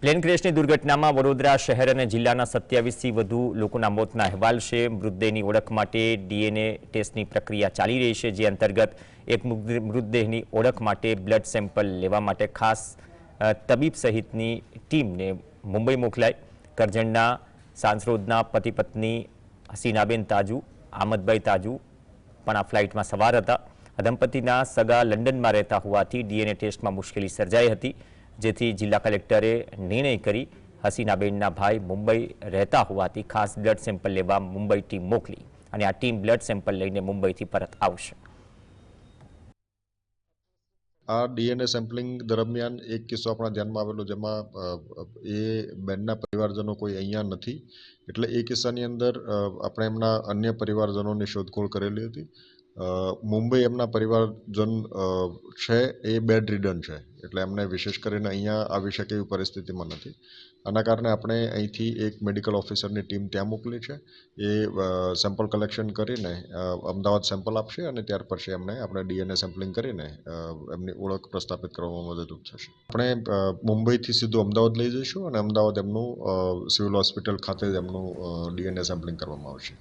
Plane ક્રેશની દુર્ઘટનામાં વડોદરા શહેર અને જિલ્લાના સત્યાવીસથી વધુ લોકોના મોતના અહેવાલ છે. મૃતદેહની ઓળખ માટે ડીએનએ ટેસ્ટની પ્રક્રિયા ચાલી રહી છે, જે અંતર્ગત એક મૃત- મૃતદેહની ઓળખ માટે બ્લડ સેમ્પલ લેવા માટે ખાસ તબીબ સહિતની ટીમને મુંબઈ મોકલાઈ. કરજણના સાંસરોદના પતિ પત્ની હસીનાબેન તાજુ, આમદભાઈ તાજુ પણ આ ફ્લાઇટમાં સવાર હતા. દંપતીના સગા લંડનમાં રહેતા હોવાથી ડીએનએ ટેસ્ટમાં મુશ્કેલી સર્જાઈ હતી. જેથી જિલ્લા કલેક્ટરે નિર્ણય કરી હસીનાબેનના ભાઈ મુંબઈ રહેતા હોવાથી ખાસ બ્લડ સેમ્પલ લેવા મુંબઈ ટીમ મોકલી અને આ ટીમ બ્લડ સેમ્પલ લઈને મુંબઈથી પરત આવશે. આ ડીએનએ સેમ્પલિંગ દરમિયાન એક કિસ્સો આપણા ધ્યાનમાં આવેલો જેમાં એ બેનના પરિવારજનો કોઈ અહીંયા નથી. એટલે એ કિસ્સાની અંદર આપણે એમના અન્ય પરિવારજનોની શોધખોળ કરેલી હતી. મુંબઈ એમના પરિવારજન છે, એ બેડ રિડન છે. એટલે એમને વિશેષ કરીને અહીંયા આવી શકે એવી પરિસ્થિતિમાં નથી. આના કારણે આપણે અહીંથી એક મેડિકલ ઓફિસરની ટીમ ત્યાં મોકલી છે. એ સેમ્પલ કલેક્શન કરીને અમદાવાદ સેમ્પલ આપશે અને ત્યાર પછી એમને આપણે ડીએનએ સેમ્પલિંગ કરીને એમની ઓળખ પ્રસ્થાપિત કરવામાં મદદરૂપ થશે. આપણે મુંબઈથી સીધું અમદાવાદ લઈ જઈશું અને અમદાવાદ એમનું સિવિલ હોસ્પિટલ ખાતે જ એમનું ડીએનએ સેમ્પલિંગ કરવામાં આવશે.